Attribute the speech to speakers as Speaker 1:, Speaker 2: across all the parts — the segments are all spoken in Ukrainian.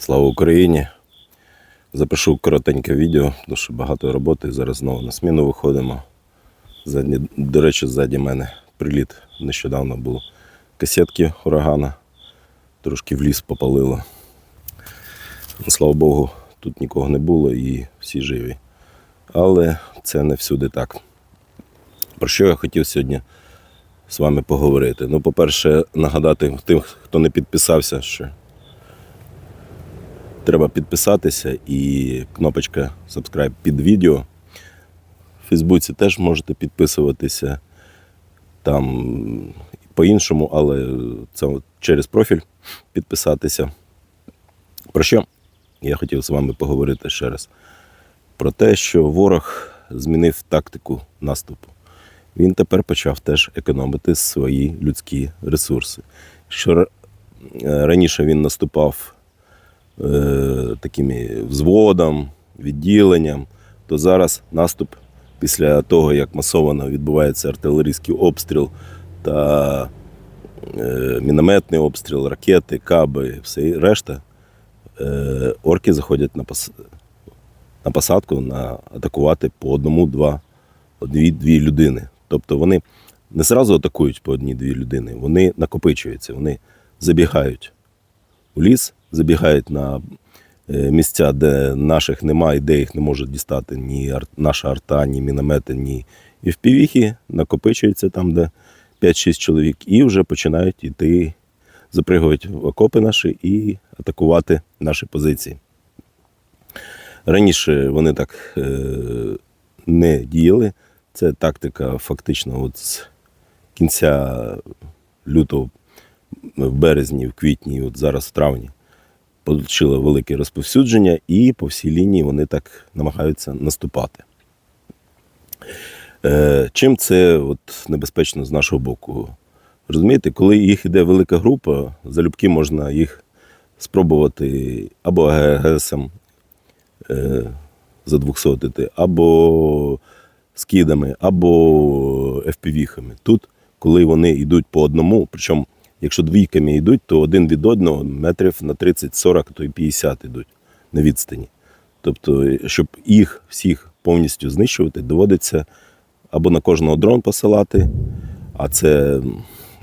Speaker 1: Слава Україні! Запишу коротеньке відео, тому що багато роботи. Зараз знову на сміну виходимо. Задні, до речі, ззаді мене приліт нещодавно був касетки урагана. Трошки в ліс попалило. Ну, Слава Богу, тут нікого не було і всі живі. Але це не всюди так. Про що я хотів сьогодні з вами поговорити? Ну, по-перше, нагадати тим, хто не підписався, що треба підписатися і кнопочка subscribe під відео. В Фейсбуці теж можете підписуватися там по-іншому, але це через профіль підписатися. Про що я хотів з вами поговорити ще раз? Про те, що ворог змінив тактику наступу. Він тепер почав теж економити свої людські ресурси. Що е, раніше він наступав такими взводом, відділенням, то зараз наступ після того, як масово відбувається артилерійський обстріл та е, мінометний обстріл, ракети, каби, все решта, е, орки заходять на, пос... на посадку на атакувати по одному-два, дві-дві людини. Тобто вони не зразу атакують по одній-дві людини, вони накопичуються, вони забігають у ліс, забігають на е, місця, де наших немає, де їх не можуть дістати ні наша арта, ні міномети, ні і в півіхі накопичуються там, де 5-6 чоловік, і вже починають іти, запригують в окопи наші і атакувати наші позиції. Раніше вони так е, не діяли. Це тактика фактично от з кінця лютого, в березні, в квітні, от зараз в травні, отримали велике розповсюдження, і по всій лінії вони так намагаються наступати. Е, чим це от небезпечно з нашого боку? Розумієте, коли їх іде велика група, залюбки можна їх спробувати або ГГСом е, задвухсотити, або скидами, або FPV-хами. Тут, коли вони йдуть по одному, причому, якщо двійками йдуть, то один від одного метрів на 30-40, то й 50 йдуть на відстані. Тобто, щоб їх всіх повністю знищувати, доводиться або на кожного дрон посилати, а це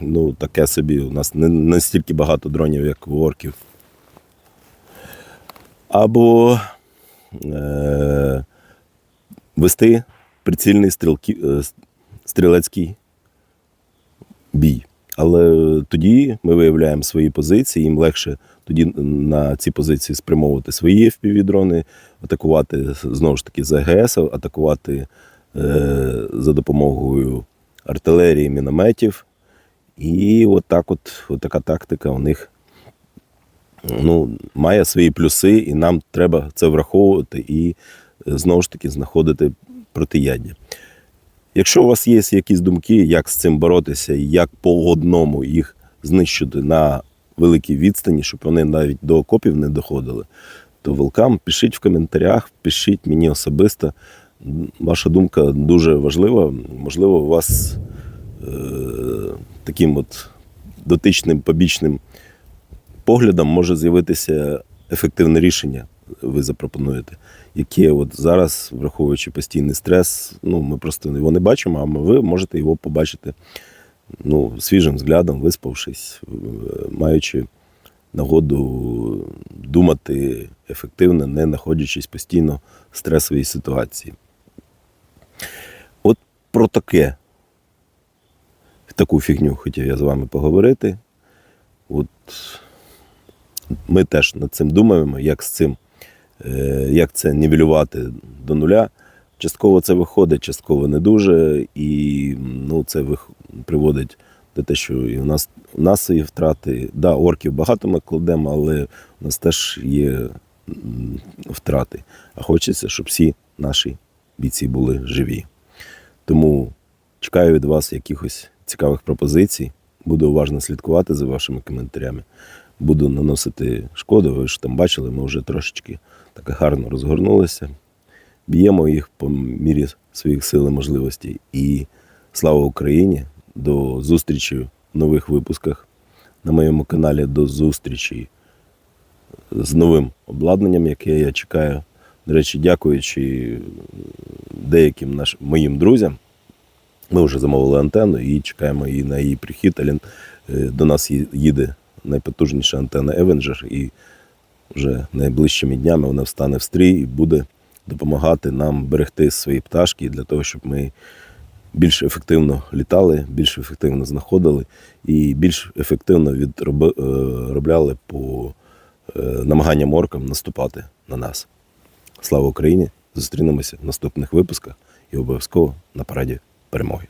Speaker 1: ну, таке собі. У нас не настільки багато дронів, як у орків. Або е- вести прицільний стрілки, е, стрілецький бій. Але тоді ми виявляємо свої позиції, їм легше тоді на ці позиції спрямовувати свої FPV-дрони, атакувати знову ж таки з АГС, атакувати е, за допомогою артилерії, мінометів. І от так от, от така тактика у них ну, має свої плюси, і нам треба це враховувати і е, знову ж таки знаходити протияддя. Якщо у вас є якісь думки, як з цим боротися, і як по одному їх знищити на великій відстані, щоб вони навіть до окопів не доходили, то велкам пишіть в коментарях, пишіть мені особисто. Ваша думка дуже важлива. Можливо, у вас е, таким от дотичним побічним поглядом може з'явитися ефективне рішення, ви запропонуєте, яке от зараз, враховуючи постійний стрес, ну ми просто його не бачимо, а ви можете його побачити ну, свіжим взглядом, виспавшись, е, маючи нагоду думати ефективно, не знаходячись постійно в стресовій ситуації. От про таке. Таку фігню хотів я з вами поговорити. От ми теж над цим думаємо, як з цим, як це нівелювати до нуля. Частково це виходить, частково не дуже. І ну, це приводить до те, що і у нас у нас є втрати. Да, орків багато ми кладемо, але у нас теж є втрати. А хочеться, щоб всі наші бійці були живі. Тому чекаю від вас якихось цікавих пропозицій. Буду уважно слідкувати за вашими коментарями. Буду наносити шкоду. Ви ж там бачили, ми вже трошечки так гарно розгорнулися. Б'ємо їх по мірі своїх сил і можливостей. І слава Україні! До зустрічі в нових випусках на моєму каналі. До зустрічі з новим обладнанням, яке я чекаю. До речі, дякуючи деяким нашим моїм друзям, ми вже замовили антенну і чекаємо її на її прихід. Е, До нас їде найпотужніша антенна Avenger, і вже найближчими днями вона встане в стрій і буде допомагати нам берегти свої пташки для того, щоб ми більш ефективно літали, більш ефективно знаходили і більш ефективно відробляли по е, намаганням оркам наступати на нас. Слава Україні! Зустрінемося в наступних випусках і обов'язково на параді перемоги.